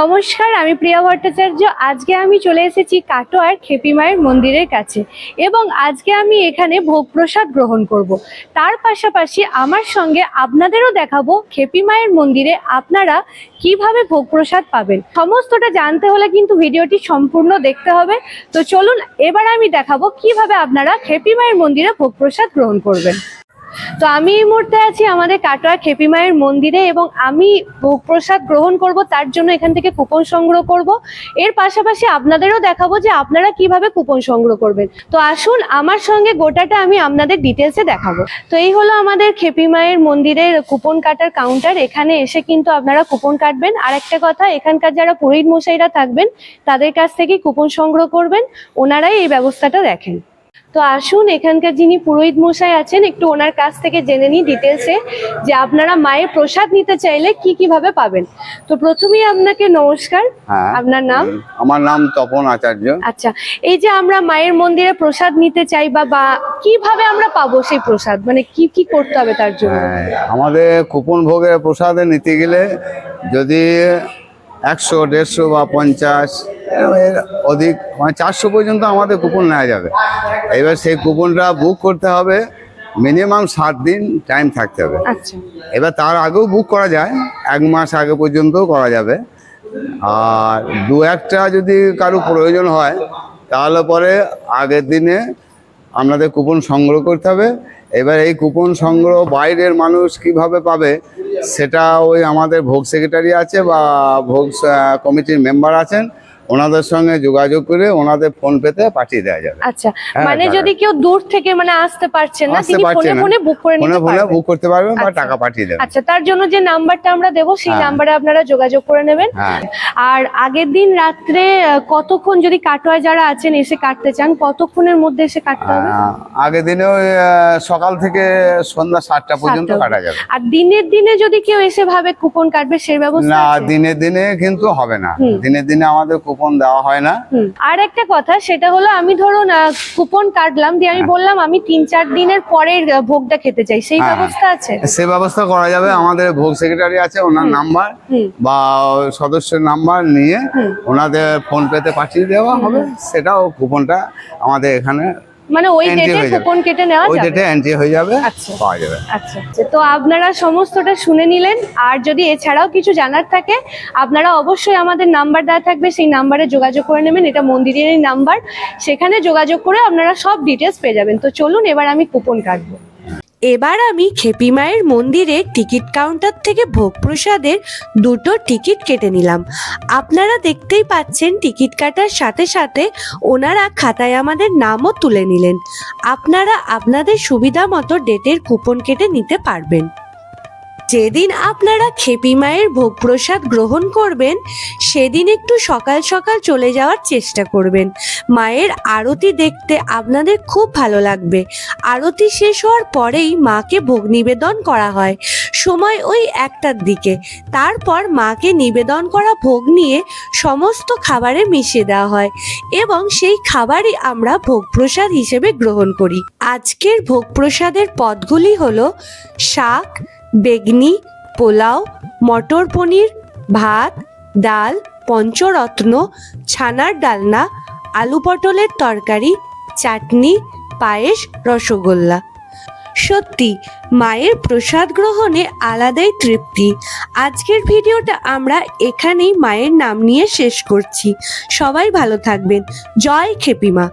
নমস্কার, আমি প্রিয়া ভট্টাচার্য। আজকে আমি চলে এসেছি কাটোয়ার খেপি মায়ের মন্দিরের কাছে এবং আজকে আমি এখানে ভোগ প্রসাদ গ্রহণ করব। তার পাশাপাশি আমার সঙ্গে আপনাদেরও দেখাবো খেপি মায়ের মন্দিরে আপনারা কীভাবে ভোগ প্রসাদ পাবেন। সমস্তটা জানতে হলে কিন্তু ভিডিওটি সম্পূর্ণ দেখতে হবে। তো চলুন, এবার আমি দেখাবো কীভাবে আপনারা খেপি মায়ের মন্দিরে ভোগ প্রসাদ গ্রহণ করবেন। তো আমি এই মুহূর্তে আছি আমাদের কাটোয়া খেপি মায়ের মন্দিরে এবং আমি ভোগ প্রসাদ গ্রহণ করব, তার জন্য এখান থেকে কুপন সংগ্রহ করব। এর পাশাপাশি আপনাদেরও দেখাবো যে আপনারা কীভাবে কুপন সংগ্রহ করবেন। তো আসুন, আমার সঙ্গে গোটাটা আমি আপনাদের ডিটেলসে দেখাবো। তো এই হলো আমাদের খেপি মায়ের মন্দিরের কুপন কাটার কাউন্টার এখানে এসে কিন্তু আপনারা কুপন কাটবেন। আর একটা কথা, এখানকার যারা পুরোহিত মশাইরা থাকবেন, তাদের কাছ থেকেই কুপন সংগ্রহ করবেন। ওনারাই এই ব্যবস্থাটা দেখেন। তো আসুন এখানকার যিনি পুরোহিত মশাই আছেন একটু ওনার কাছ থেকে জেনে নিই ডিটেলসে যে আপনারা মায়ের প্রসাদ নিতে চাইলে কি কীভাবে পাবেন। তো প্রথমেই আপনাকে নমস্কার। হ্যাঁ। আপনার নাম? আমার নাম তপন আচার্য। আচ্ছা এই যে আমরা মায়ের মন্দিরে প্রসাদ নিতে চাই বা কীভাবে আমরা পাবো সেই প্রসাদ? মানে কি কি করতে হবে তার জন্য? হ্যাঁ, আমাদের কুপন ভোগের প্রসাদে নিতে গেলে যদি একশো দেড়শো বা পঞ্চাশ এর অধিক মানে চারশো পর্যন্ত আমাদের কুপন নেওয়া যাবে। এবার সেই কুপনটা বুক করতে হবে মিনিমাম সাত দিন টাইম থাকতে হবে। আচ্ছা। এবার তার আগেও বুক করা যায় এক মাস আগে পর্যন্ত করা যাবে। আর দু একটা যদি কারও প্রয়োজন হয় তাহলে পরে আগের দিনে আপনাদের কুপন সংগ্রহ করতে হবে। এবার এই কুপন সংগ্রহ বাইরের মানুষ কীভাবে পাবে, সেটা ওই আমাদের ভোগ সেক্রেটারি আছে বা ভোগ কমিটির মেম্বার আছেন। ওনাদের সঙ্গে যোগাযোগ করে ওনাদের ফোন পেতে পাঠিয়ে দেওয়া যাবে। আচ্ছা হ্যাঁ, মানে যদি কেউ দূর থেকে মানে আসতে পারছেন না তিনি ফোনে ফোনে বুক করে ফোনে নিতে ফোনে পারবেন। বুক করতে পারবেন বা আচ্ছা। টাকা পাঠিয়ে দেবেন। আচ্ছা তার জন্য যে নাম্বারটা আমরা দেবো সেই হ্যাঁ। নাম্বারে আপনারা যোগাযোগ করে নেবেন। হ্যাঁ। আর আগের দিন রাত্রে কতক্ষণ যদি কাটোয়ায় যারা আছেন এসে কাটতে চান কতক্ষণের মধ্যে এসে কাটতে হবে? আগের দিনে সকাল থেকে সন্ধ্যা সাতটা পর্যন্ত কাটা যাবে। আর দিনের দিনে যদি কেউ এসে ভাবে কুপন কাটবে সেই ব্যবস্থা না আছে? দিনে দিনে কিন্তু হবে না। হুম। দিনে দিনে আমাদের কুপন দেওয়া হয় না। আর একটা কথা সেটা হলো আমি ধরুন কুপন কাটলাম দিয়ে আমি বললাম আমি তিন চার দিনের পরের ভোগটা খেতে চাই। সেই হ্যাঁ। ব্যবস্থা আছে? সে ব্যবস্থা করা যাবে। আমাদের ভোগ সেক্রেটারি আছে ওনার নাম্বার। বা সদস্যের নাম্বার নিয়ে ওনাদের ফোন পেতে পাঠিয়ে দেওয়া হবে। সেটাও কুপনটা আমাদের এখানে মানে ওই ডেটে কুপন কেটে নেওয়া ওই যাবে। ডেটে এন্ট্রি হয়ে যাবে আচ্ছা। পাওয়া যাবে। আচ্ছা আচ্ছা। তো আপনারা সমস্তটা শুনে নিলেন। আর যদি এছাড়াও কিছু জানার থাকে আপনারা অবশ্যই আমাদের নাম্বার দেওয়া থাকবে। সেই নাম্বারে যোগাযোগ করে নেবেন। এটা মন্দিরেরই নাম্বার। সেখানে যোগাযোগ করে আপনারা সব ডিটেলস পেয়ে যাবেন। তো চলুন এবার আমি কুপন কাটবো। এবার আমি খেপি মায়ের মন্দিরে টিকিট কাউন্টার থেকে ভোগ প্রসাদের দুটো টিকিট কেটে নিলাম। আপনারা দেখতেই পাচ্ছেন টিকিট কাটার সাথে সাথে ওনারা খাতায় আমাদের নামও তুলে নিলেন। আপনারা আপনাদের সুবিধা মতো ডেটের কুপন কেটে নিতে পারবেন। যেদিন আপনারা খেপি মায়ের ভোগ প্রসাদ গ্রহণ করবেন, সেদিন একটু সকাল সকাল চলে যাওয়ার চেষ্টা করবেন। মায়ের আরতি দেখতে আপনাদের খুব ভালো লাগবে। আরতি শেষ হওয়ার পরেই মাকে ভোগ নিবেদন করা হয়। সময় ওই একটার দিকে। তারপর মাকে নিবেদন করা ভোগ নিয়ে সমস্ত খাবারে মিশিয়ে দেওয়া হয় এবং সেই খাবারই আমরা ভোগ প্রসাদ হিসেবে গ্রহণ করি। আজকের ভোগ প্রসাদের পদগুলি হলো শাক বেগনি, পোলাও, মটর পনির, ভাত, ডাল, পঞ্চরত্ন, ছানার ডালনা, আলু পটলের তরকারি, চাটনি, পায়েস, রসগোল্লা। সত্যি, মায়ের প্রসাদ গ্রহণে আলাদাই তৃপ্তি। আজকের ভিডিওটা আমরা এখানেই মায়ের নাম নিয়ে শেষ করছি। সবাই ভালো থাকবেন। জয় খেপিমা